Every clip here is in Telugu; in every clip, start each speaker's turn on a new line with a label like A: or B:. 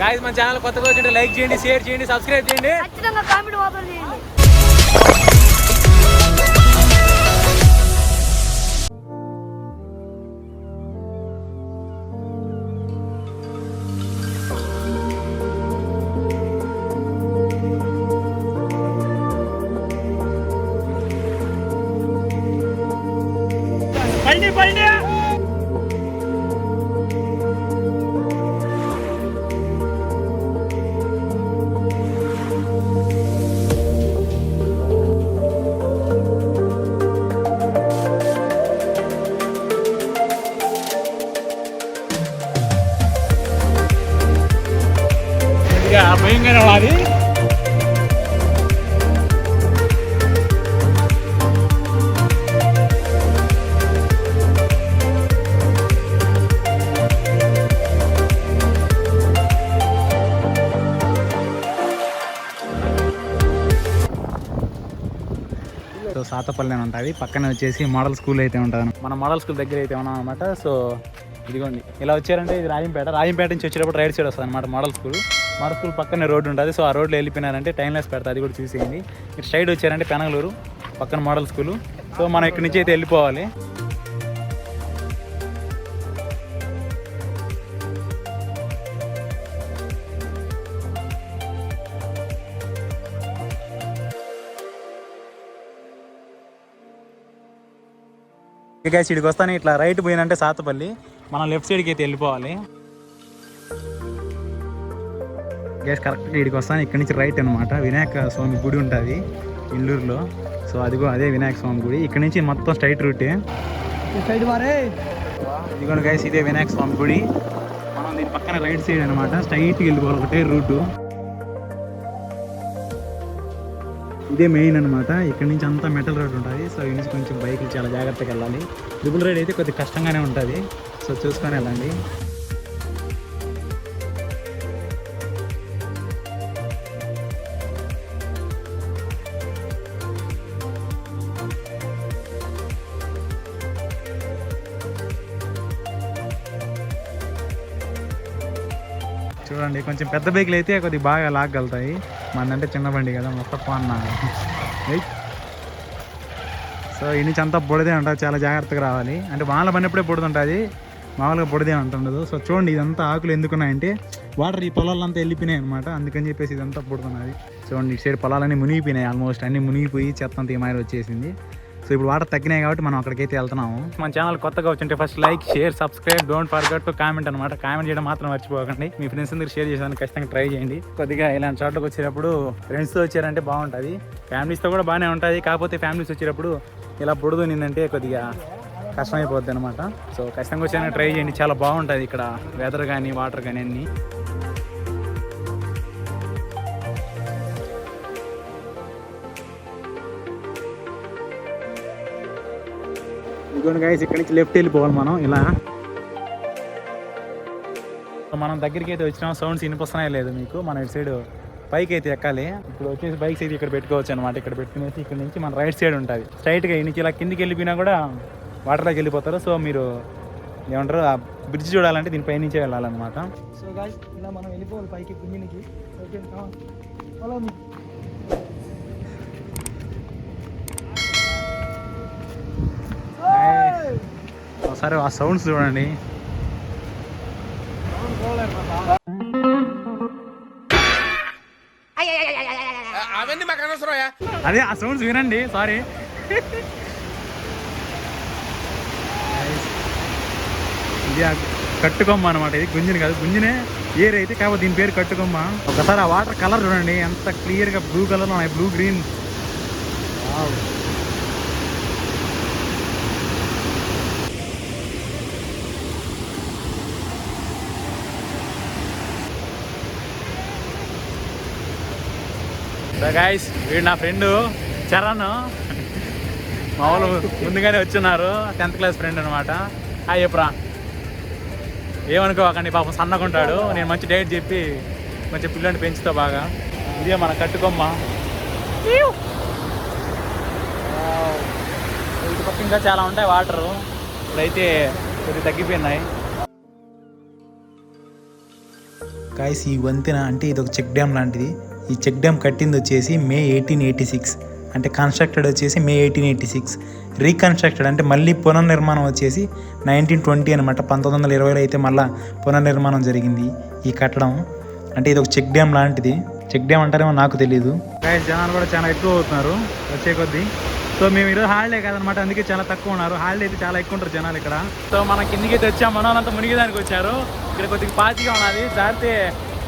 A: గాయస్ మన ఛానల్ కొత్తగా వచ్చింటే లైక్ చేయండి షేర్ చేయండి సబ్స్క్రైబ్ చేయండి.
B: ఖచ్చితంగా కామెంట్ మాత్రం చేయండి.
A: బండి బండి భయంకరం అది సో సాతపల్లి అని ఉంటుంది. పక్కనే వచ్చేసి మోడల్ స్కూల్ అయితే ఉంటుంది మన మోడల్ స్కూల్ దగ్గర అయితే ఉన్నాం అనమాట సో ఇదిగోండి ఇలా వచ్చారంటే ఇది రాయంపేట రాయంపేట నుంచి వచ్చేటప్పుడు రైట్ సైడ్ వస్తుంది అనమాట మోడల్ స్కూల్. మరుపుల స్కూల్ పక్కనే రోడ్డు ఉంటుంది. సో ఆ రోడ్లో వెళ్ళిపోయినారంటే టైం లెస్ పెడతా అది కూడా చూసేయండి. ఇటు సైడ్ వచ్చారంటే పెనగలూరు పక్కన మోడల్ స్కూల్. సో మనం ఇక్కడి నుంచి అయితే వెళ్ళిపోవాలి. ఇక ఇక్కడికి వస్తాను ఇట్లా రైట్ పోయినంటే సాతపల్లి మనం లెఫ్ట్ సైడ్కి అయితే వెళ్ళిపోవాలి. గ్యాస్ కరెక్ట్గా ఇక్కడికి వస్తాను. ఇక్కడి నుంచి రైట్ అనమాట వినాయక స్వామి గుడి ఉంటుంది ఇల్లూరులో. సో అదిగో అదే వినాయక స్వామి గుడి. ఇక్కడ నుంచి మొత్తం స్ట్రైట్ రూటే.
B: సైడ్ మారే
A: ఇదిగోండి గైస్ ఇదే వినాయక స్వామి గుడి. మనం దీని పక్కన రైట్ సైడ్ అనమాట స్ట్రైట్కి వెళ్ళిపోవాలి ఒకటే రూటు. ఇదే మెయిన్ అనమాట ఇక్కడ నుంచి అంతా మెటల్ రోడ్ ఉంటుంది. సో ఈ నుంచి కొంచెం బైక్లు చాలా జాగ్రత్తగా వెళ్ళాలి. ట్రిపుల్ రైడ్ అయితే కొద్దిగా కష్టంగానే ఉంటుంది. సో చూసుకొని వెళ్ళండి. చూడండి కొంచెం పెద్ద బైక్లు అయితే కొద్దిగా బాగా లాగలుగుతాయి మందంటే చిన్న బండి కదా మొత్తం అన్న సో ఈ నుంచి అంతా బుడదే ఉంటుంది చాలా జాగ్రత్తగా రావాలి. అంటే వానల పడినప్పుడే బుడదుంటుంది మామూలుగా బుడదే ఉంటుండదు సో చూడండి ఇదంతా ఆకులు ఎందుకున్నాయంటే వాటర్ ఈ పొలాలంతా వెళ్ళిపోయినాయి అనమాట అందుకని చెప్పేసి ఇదంతా పొడుతున్నది చూడండి ఇటు సైడ్ పొలాలన్నీ మునిగిపోయినాయి ఆల్మోస్ట్ అన్ని మునిగిపోయి చెత్త అంతా ఈ మాదిరి వచ్చేసింది. సో ఇప్పుడు వాటర్ తగ్గినాయి కాబట్టి మనం అక్కడికైతే వెళ్తున్నాము. మన ఛానల్ కొత్తగా వచ్చింటే first like share subscribe don't forget to comment అనమాట కామెంట్ చేయడం మాత్రం మర్చిపోకండి. మీ ఫ్రెండ్స్ అందరికి షేర్ చేసేదానికి ఖచ్చితంగా ట్రై చేయండి. కొద్దిగా ఇలాంటి చోట్లకు వచ్చేటప్పుడు ఫ్రెండ్స్తో వచ్చారంటే బాగుంటుంది. ఫ్యామిలీస్తో కూడా బాగానే ఉంటుంది. కాకపోతే ఫ్యామిలీస్ వచ్చేటప్పుడు ఇలా పొడుదు నిందంటే కొద్దిగా కష్టమైపోద్ది అనమాట సో ఖచ్చితంగా వచ్చారని ట్రై చేయండి. చాలా బాగుంటుంది ఇక్కడ వెదర్ కానీ వాటర్ కానీ అన్నీ. ఇదిగోండి గాయస్ ఇక్కడి నుంచి లెఫ్ట్ వెళ్ళిపోవాలి మనం ఇలా. మనం దగ్గరికి అయితే వచ్చినాం సౌండ్స్ వినిపిస్తున్నాయి లేదు మీకు మన ఇటు సైడ్ పైకి అయితే ఎక్కాలి. ఇప్పుడు వచ్చేసి బైక్స్ అయితే ఇక్కడ పెట్టుకోవచ్చు అనమాట ఇక్కడ పెట్టుకునేసి ఇక్కడ నుంచి మన రైట్ సైడ్ ఉంటుంది. స్ట్రైట్గా ఈ నుంచి ఇలా కిందికి వెళ్ళిపోయినా కూడా వాటర్లోకి వెళ్ళిపోతారు. సో మీరు ఏమంటారు ఆ బ్రిడ్జ్ చూడాలంటే దీనిపై నుంచే వెళ్ళాలన్నమాట.
B: సో ఇలా మనం వెళ్ళిపోవాలి పైకి పుంజినికి ఓకే మీ
A: ఒకసారి ఆ సౌండ్స్ చూడండి.
C: అవన్నీ మాకు అనవసరం
A: అదే ఆ సౌండ్స్ వినండి సారీ ఇది కట్టుకొమ్మ అనమాట ఇది గుంజిని కాదు. గుంజినే ఏర్ అయితే కాకపోతే దీని పేరు కట్టుకొమ్మ. ఒకసారి ఆ వాటర్ కలర్ చూడండి ఎంత క్లియర్గా బ్లూ కలర్లో ఉన్నాయి బ్లూ గ్రీన్ గాయస్ వీడు నా ఫ్రెండ్ చరణ్. మామూలు ముందుగానే వచ్చున్నారు. టెన్త్ క్లాస్ ఫ్రెండ్ అనమాట హాయ్ చెప్పురా ఏమనుకోకండి పాపం సన్నగుంటాడు నేను మంచి డైట్ చెప్పి మంచి పిల్లని పెంచుతా బాగా. ఇదే మన కట్టుకొమ్మ. ఇటు పక్క ఇంకా చాలా ఉంటాయి వాటరు. ఇప్పుడైతే కొద్దిగా తగ్గిపోయినాయి. గాయస్ ఈ వంతెన అంటే ఇది ఒక చెక్ డ్యామ్ లాంటిది. ఈ చెక్ డ్యామ్ కట్టింది వచ్చేసి మే ఎయిటీన్ ఎయిటీ సిక్స్. అంటే కన్స్ట్రక్టెడ్ వచ్చేసి May eighteen eighty six. Reconstructed అంటే మళ్ళీ పునర్నిర్మాణం వచ్చేసి నైన్టీన్ ట్వంటీ అనమాట పంతొమ్మిది వందల ఇరవైలో అయితే మళ్ళీ పునర్నిర్మాణం జరిగింది ఈ కట్టడం. అంటే ఇది ఒక చెక్ డ్యామ్ లాంటిది. చెక్ డ్యామ్ అంటారేమో నాకు తెలియదు జనాలు కూడా చాలా ఎక్కువ అవుతున్నారు వచ్చే కొద్దీ. సో మేము ఈరోజు హాలిడే కాదనమాట అందుకే చాలా తక్కువ ఉన్నారు. హాలిడే అయితే చాలా ఎక్కువ ఉంటారు జనాలు ఇక్కడ. సో మన కిందికి అయితే వచ్చాం. మన మునిగేదానికి వచ్చారు. ఇక్కడ కొద్దిగా పాచిగా ఉన్నది. జారితే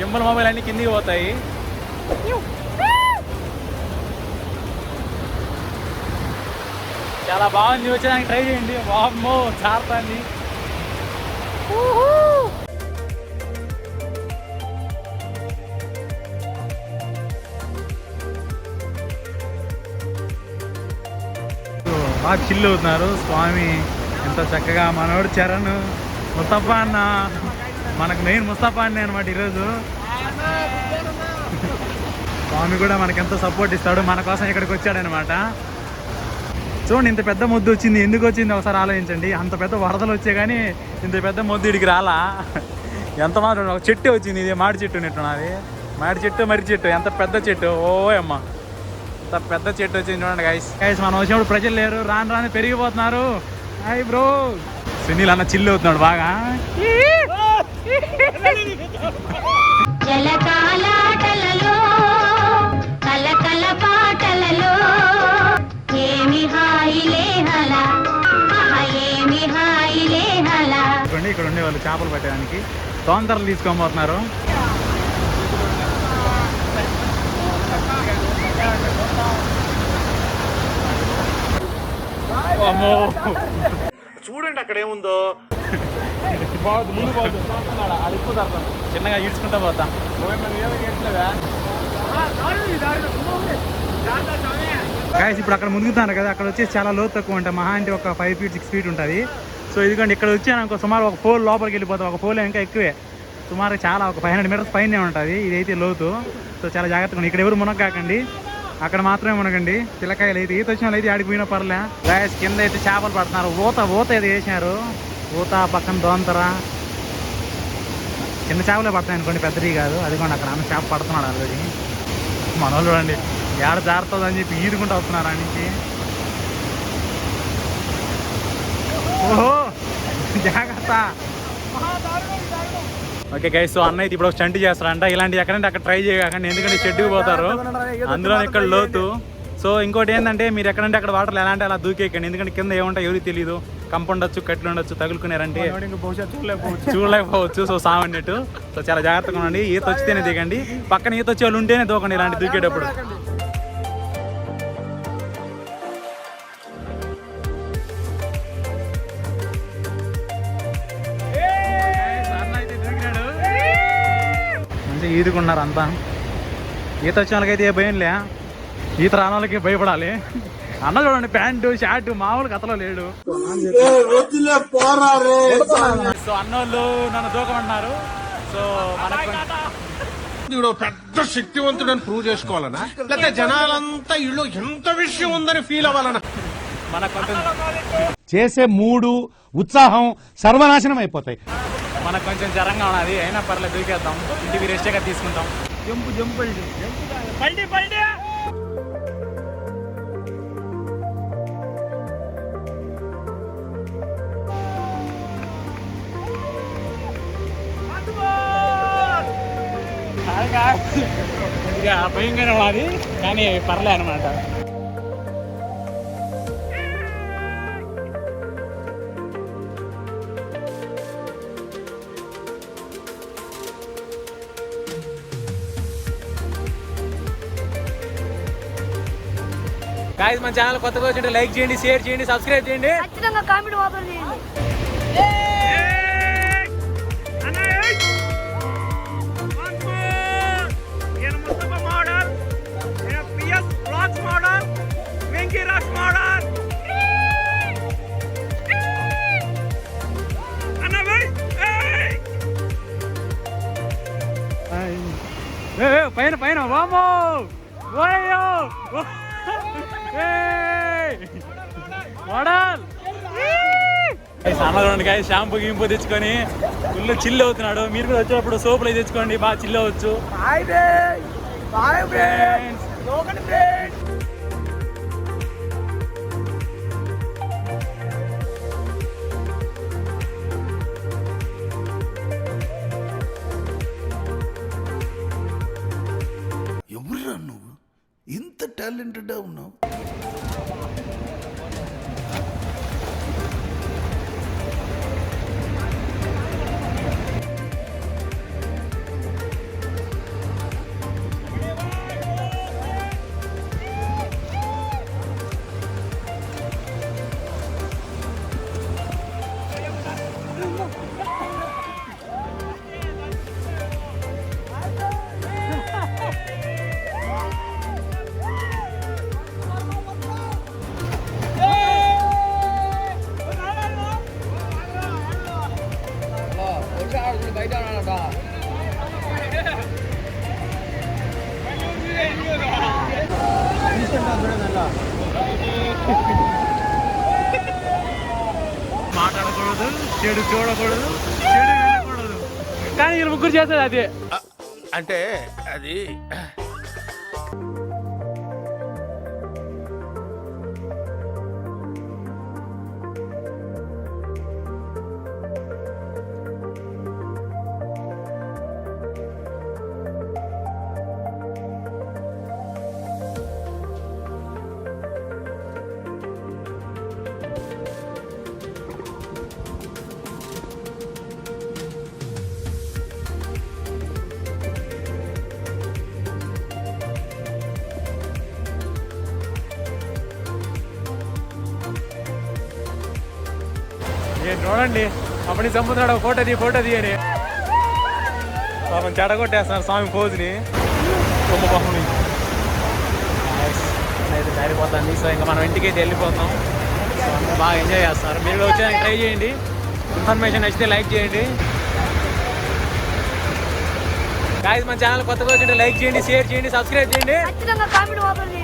A: గింబల్ మొబైల్ అన్ని కిందికి పోతాయి. చాలా బాగుంది. వచ్చేదానికి ట్రై చేయండి. బామ్మో జారుతుంది బాగా చిల్లు అవుతున్నారు. స్వామి ఎంత చక్కగా మనోడు చరణ్ ముస్తఫా అన్న. మనకు మెయిన్ ముస్తఫా అన్నే అనమాట ఈరోజు. స్వామి కూడా మనకి ఎంతో సపోర్ట్ ఇస్తాడు. మన కోసం ఇక్కడికి వచ్చాడనమాట. చూడండి ఇంత పెద్ద ముద్దు వచ్చింది. ఎందుకు వచ్చింది? ఒకసారి ఆలోచించండి. అంత పెద్ద వరదలు వచ్చే కానీ ఇంత పెద్ద ముద్దు ఇడికి రాలా? ఎంత మాత్రం ఒక చెట్టు వచ్చింది. ఇది మాడి చెట్టు ఉన్నట్టున్నది మాడి చెట్టు మర్రి చెట్టు. ఎంత పెద్ద చెట్టు. ఓ అమ్మ. ఇంత పెద్ద చెట్టు వచ్చింది చూడండి గైస్ గైస్ మనం వచ్చినప్పుడు ప్రజలు లేరు. రాను రాను పెరిగిపోతున్నారు. హాయ్ బ్రో సునీల్ అన్న చిల్లు అవుతున్నాడు బాగా. చేపలు పట్టడానికి. తొందరలు తీసుకొని పోతున్నారు అమ్మో.
C: చూడండి అక్కడ ఏముందో.
A: చిన్నగా ఈడ్చుకుంటా పోతా. గాయస్ ఇప్పుడు అక్కడ మునుగుతున్నారు కదా. అక్కడ వచ్చేసి చాలా లోతు తక్కువ ఉంటాయి మహా అంటే ఒక ఫైవ్ ఫీట్ సిక్స్ ఫీట్ ఉంటుంది. సో ఇదిగోండి ఇక్కడ వచ్చాను సుమారు ఒక ఫోల్ లోపలికి వెళ్ళిపోతాం. ఒక ఫోల్ ఇంకా ఎక్కువే. సుమారు చాలా ఒక ఫైవ్ హండ్రెడ్ మీటర్స్ పైనే ఉంటుంది. ఇదైతే లోతు. సో చాలా జాగ్రత్తగా ఉంది ఇక్కడ ఎవరు మునగకాకండి అక్కడ మాత్రమే మునగండి. పిల్లకాయలు అయితే ఈత వచ్చిన వాళ్ళు అయితే ఆడిపోయినా పర్లే. గాయస్ కింద అయితే చేపలు పడుతున్నారు. ఊత ఊత ఏదో వేసినారు. ఊత పక్కన దోంతర. చిన్న చేపలే పడతాయి అనుకోండి పెద్దవి కాదు. అదిగోండి అక్కడ ఆమె చేప పడుతున్నాడు ఆల్రెడీ. మన చూడండి ఏడ జారుతుంది అని చెప్పి ఈదుకుంటూ వస్తున్నారు ఆ నుంచి ఓహో! జాగ్రత్త. ఓకే గైస్ సో అన్న ఇప్పుడు ఒక స్టంట్ చేస్తారంట ఇలాంటి ఎక్కడంటే అక్కడ ట్రై చేయకండి ఎందుకంటే షెడ్కి పోతారు. అందులో ఇక్కడ లోతు. సో ఇంకోటి ఏంటంటే మీరు ఎక్కడంటే అక్కడ వాటర్లు ఎలా అంటే అలా దూకేయకండి. ఎందుకంటే కింద ఏముంటాయి ఎవరికి తెలియదు కంప ఉండొచ్చు కట్లు ఉండొచ్చు తగులుకున్నారంటే
B: చూడలేకపోవచ్చు.
A: సో సామన్నట్టు సో చాలా జాగ్రత్తగా ఉండండి. ఈత వచ్చితేనే దిగండి. పక్కన ఈత వచ్చే వాళ్ళు ఉంటేనే దూకండి ఇలాంటి దూకేటప్పుడు. ఈదుకున్నారు అంతా. ఈత వచ్చిన వాళ్ళకైతే ఏ భయం లే. ఈత రాని వాళ్ళకి భయపడాలి. అన్న చూడండి ప్యాంటు షర్ట్ మామూలు కథలో లేడు. సో అన్నోళ్ళు నన్ను దూకమన్నారు సో మనకు
C: వీడు పెద్ద శక్తివంతుడని ప్రూవ్ చేసుకోవాలనా? లేకపోతే జనాలంతా ఇల్లు ఎంత విషయం ఉందని ఫీల్ అవ్వాలనా?
A: మనకు కొంచెం
D: చేసే మూడు ఉత్సాహం సర్వనాశనం అయిపోతాయి.
A: మనకు కొంచెం జ్వరంగా ఉన్నది. అయినా పర్లేదు దూకేద్దాం. ఇంటికి రెస్ట్గా తీసుకుంటాం.
B: Jump jump
A: పల్టీ. పల్టీ భయంగానే ఉన్నది. కానీ పర్లే అనమాట గాయస్ మన ఛానల్ కొత్తగా వచ్చింటే లైక్ చేయండి షేర్ చేయండి సబ్స్క్రైబ్ చేయండి.
E: ఖచ్చితంగా కామెంట్ మాత్రం చేయండి.
A: ఉండండి గాయ షాంపూ గింపు తెచ్చుకొని ఫుల్ చిల్ అవుతున్నాడు. మీరు కూడా వచ్చేటప్పుడు సోపులు తెచ్చుకోండి. బాగా చిల్ అవ్వచ్చు.
F: ఎవరురా నువ్వు? ఇంత టాలెంటెడ్ ఉన్నావు.
A: చెడు చూడకూడదు చెడు వినకూడదు. కానీ వీళ్ళు ముగ్గురు చేస్తారు అది.
C: అంటే అది
A: చూడండి. అప్పటి చంపుతున్నాడు ఫోటో ఫోటోది ఫోటో అని. పాపం చెడగొట్టేస్తున్నారు స్వామి పోజుని. బొమ్మ పాపని అయితే దారిపోతుంది సో ఇంకా మనం ఇంటికి అయితే వెళ్ళిపోతాం అందరూ బాగా ఎంజాయ్ చేస్తున్నారు మీరు కూడా వచ్చేదానికి ట్రై చేయండి. ఇన్ఫర్మేషన్ నచ్చితే లైక్ చేయండి. గాయస్ మన ఛానల్ కొత్తగా వచ్చింటే లైక్ చేయండి షేర్ చేయండి సబ్స్క్రైబ్ చేయండి.
E: ఖచ్చితంగా కామెంట్ మాత్రం చేయండి